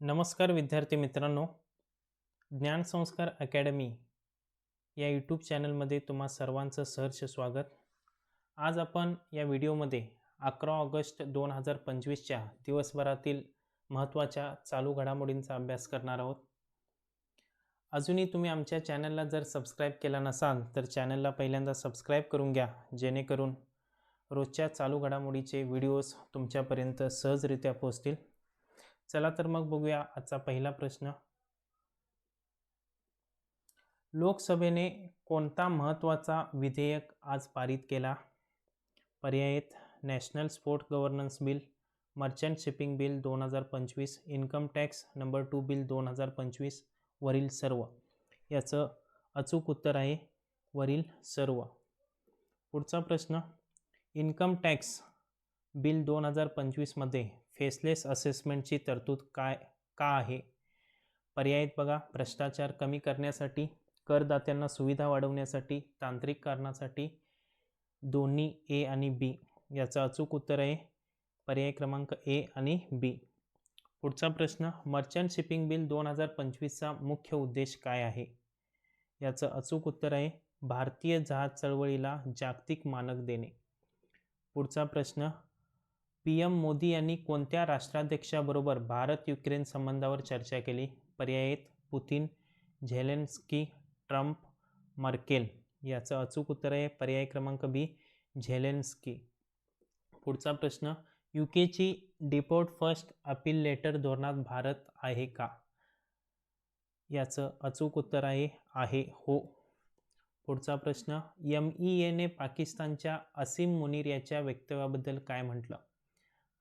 नमस्कार विद्यार्थी मित्रांनो. ज्ञानसंस्कार अकॅडमी या यूट्यूब चॅनलमध्ये तुम्हा सर्वांचं सहर्ष स्वागत. आज आपण या व्हिडिओमध्ये अकरा ऑगस्ट दोन हजार पंचवीसच्या दिवसभरातील महत्त्वाच्या चालू घडामोडींचा अभ्यास करणार आहोत. अजूनही तुम्ही आमच्या चॅनलला जर सबस्क्राईब केला नसाल तर चॅनलला पहिल्यांदा सबस्क्राईब करून घ्या जेणेकरून रोजच्या चालू घडामोडीचे व्हिडिओज तुमच्यापर्यंत सहजरित्या पोहोचतील. चला तर मग बघूया आजचा पहिला प्रश्न. लोकसभेने कोणता महत्त्वाचा विधेयक आज पारित केला? पर्याय आहेत. National sport governance bill merchant shipping bill दोन हजार पंचवीस income tax number two bill दोन हजार पंचवीस वरील सर्व. याचं अचूक उत्तर आहे वरील सर्व. पुढचा प्रश्न इन्कम टॅक्स बिल दोन हजार पंचवीसमध्ये फेसलेस असेसमेंटची तरतूद काय का आहे? पर्यायत बघा भ्रष्टाचार कमी करण्यासाठी करदात्यांना सुविधा वाढवण्यासाठी तांत्रिक कारणासाठी दोन्ही ए आणि बी याचं अचूक उत्तर आहे पर्याय क्रमांक ए आणि बी पुढचा प्रश्न मर्चंट शिपिंग बिल दोन हजार पंचवीसचा मुख्य उद्देश काय आहे? याचं अचूक उत्तर आहे भारतीय जहाज चळवळीला जागतिक मानक देणे. पुढचा प्रश्न पी एम मोदी यांनी कोणत्या राष्ट्राध्यक्षाबरोबर भारत युक्रेन संबंधावर चर्चा केली? पर्याय पुतीन झेलेन्स्की ट्रम्प मर्केल याचं अचूक उत्तर आहे पर्याय क्रमांक बी झेलेन्स्की. पुढचा प्रश्न यू केची डिपोर्ट फर्स्ट अपील लेटर धोरणात भारत आहे का? याचं अचूक उत्तर आहे आहे हो. पुढचा प्रश्न एम ई एने पाकिस्तानच्या असीम मुनीर याच्या वक्तव्याबद्दल काय म्हटलं?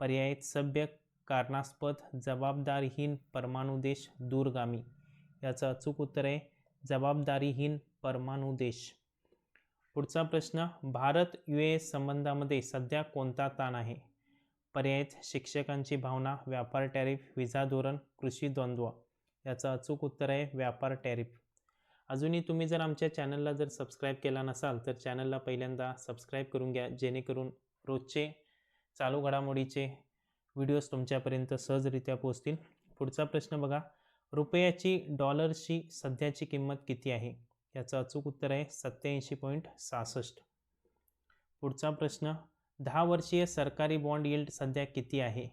पर्यायत सभ्य कारणास्पद जबाबदारीहीन परमाणुदेश दूरगामी. याचं अचूक उत्तर आहे जबाबदारीहीन परमाणुदेश पुढचा प्रश्न भारत यू एस संबंधामध्ये सध्या कोणता ताण आहे? पर्यायत शिक्षकांची भावना व्यापार टॅरिफ विजा धोरण कृषी द्वंद्व. याचं अचूक उत्तर आहे व्यापार टॅरिफ. अजूनही तुम्ही जर आमच्या चॅनलला जर सबस्क्राईब केला नसाल तर चॅनलला पहिल्यांदा सबस्क्राईब करून घ्या जेणेकरून रोजचे चालू घडामोडीचे व्हिडिओज तुमच्यापर्यंत सहजरित्या पोहोचतील. पुढचा प्रश्न बघा. रुपयाची डॉलरची सध्याची किंमत किती आहे? याचं अचूक उत्तर आहे सत्याऐंशी पॉईंट सहासष्ट. पुढचा प्रश्न दहा वर्षीय सरकारी बॉन्ड यील्ड सध्या किती आहे?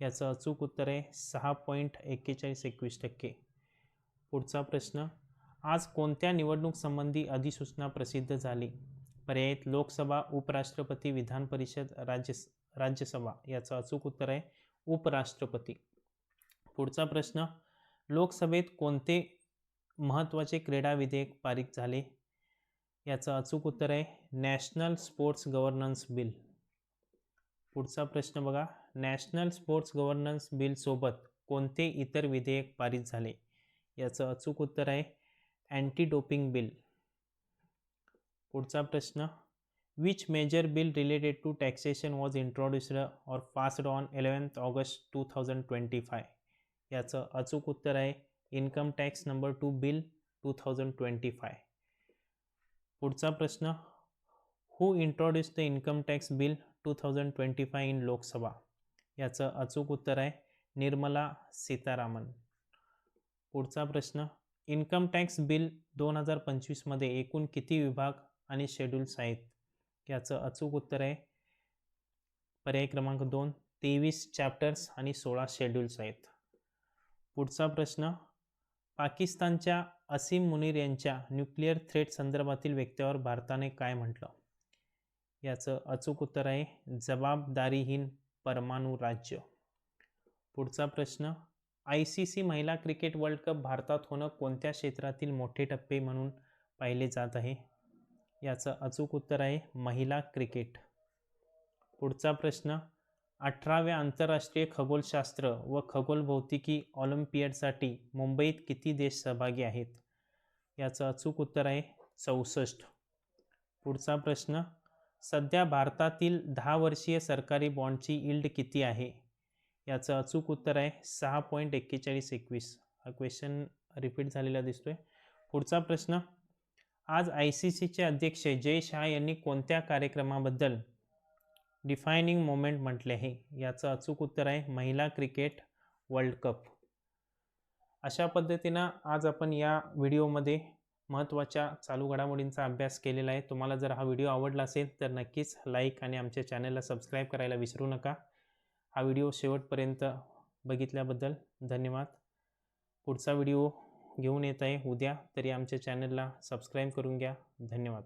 याचं अचूक उत्तर आहे सहा पॉईंट एक्केचाळीस एकवीस टक्के. पुढचा प्रश्न आज कोणत्या निवडणूक संबंधी अधिसूचना प्रसिद्ध झाली? पर्यायत लोकसभा उपराष्ट्रपती विधान परिषद राज्य राज्यसभा याचं अचूक उत्तर आहे उपराष्ट्रपती. पुढचा प्रश्न लोकसभेत कोणते महत्त्वाचे क्रीडा विधेयक पारित झाले? याचं अचूक उत्तर आहे नॅशनल स्पोर्ट्स गव्हर्नन्स बिल. पुढचा प्रश्न बघा नॅशनल स्पोर्ट्स गव्हर्नन्स बिलसोबत कोणते इतर विधेयक पारित झाले? याचं अचूक उत्तर आहे अँटी डोपिंग बिल. पुढचा प्रश्न which major bill related to taxation was introduced or passed on eleventh August two thousand twenty five याचं अचूक उत्तर आहे income tax number two bill two thousand twenty five पुढचा प्रश्न who introduce the income tax bill two thousand twenty five in Lok Sabha? याचं अचूक उत्तर आहे निर्मला सीतारामन. पुढचा प्रश्न इन्कम टॅक्स बिल दोन हजार पंचवीसमध्ये एकूण किती विभाग आणि शेड्यूल्स आहेत? याचं अचूक उत्तर आहे. पर्याय क्रमांक दोन तेवीस चॅप्टर्स आणि सोळा शेड्यूल्स आहेत. पुढचा प्रश्न पाकिस्तानच्या असीम मुनीर यांच्या न्यूक्लिअर थ्रेट संदर्भातील व्यक्तीवर भारताने काय म्हटलं? याचं अचूक उत्तर आहे जबाबदारीहीन परमाणू राज्य. पुढचा प्रश्न आय सी सी महिला क्रिकेट वर्ल्ड कप भारतात होणं कोणत्या क्षेत्रातील मोठे टप्पे म्हणून पाहिले जात आहे? याचं अचूक उत्तर आहे महिला क्रिकेट. पुढचा प्रश्न अठराव्या आंतरराष्ट्रीय खगोलशास्त्र व खगोलभौतिकी ऑलिम्पियडसाठी मुंबईत किती देश सहभागी आहेत? याचं अचूक उत्तर आहे चौसष्ट. पुढचा प्रश्न सध्या भारतातील दहा वर्षीय सरकारी बॉन्डची इल्ड किती आहे? याचं अचूक उत्तर आहे सहा पॉईंट एक्केचाळीस एकवीस. हा क्वेश्चन रिपीट झालेला दिसतोय. पुढचा प्रश्न आज आय सी सीचे अध्यक्ष जय शहा यांनी कोणत्या कार्यक्रमाबद्दल डिफायनिंग मोमेंट म्हटले आहे? याचं अचूक उत्तर आहे महिला क्रिकेट वर्ल्ड कप. अशा पद्धतीनं आज आपण या व्हिडिओमध्ये महत्त्वाच्या चालू घडामोडींचा अभ्यास केलेला आहे. तुम्हाला जर हा व्हिडिओ आवडला असेल तर नक्कीच लाईक आणि आमच्या चॅनलला सबस्क्राईब करायला विसरू नका. हा व्हिडिओ शेवटपर्यंत बघितल्याबद्दल धन्यवाद. पुढचा व्हिडिओ घेऊन येत आहे. उद्या तरी आमच्या चॅनलला सबस्क्राईब करून घ्या. धन्यवाद.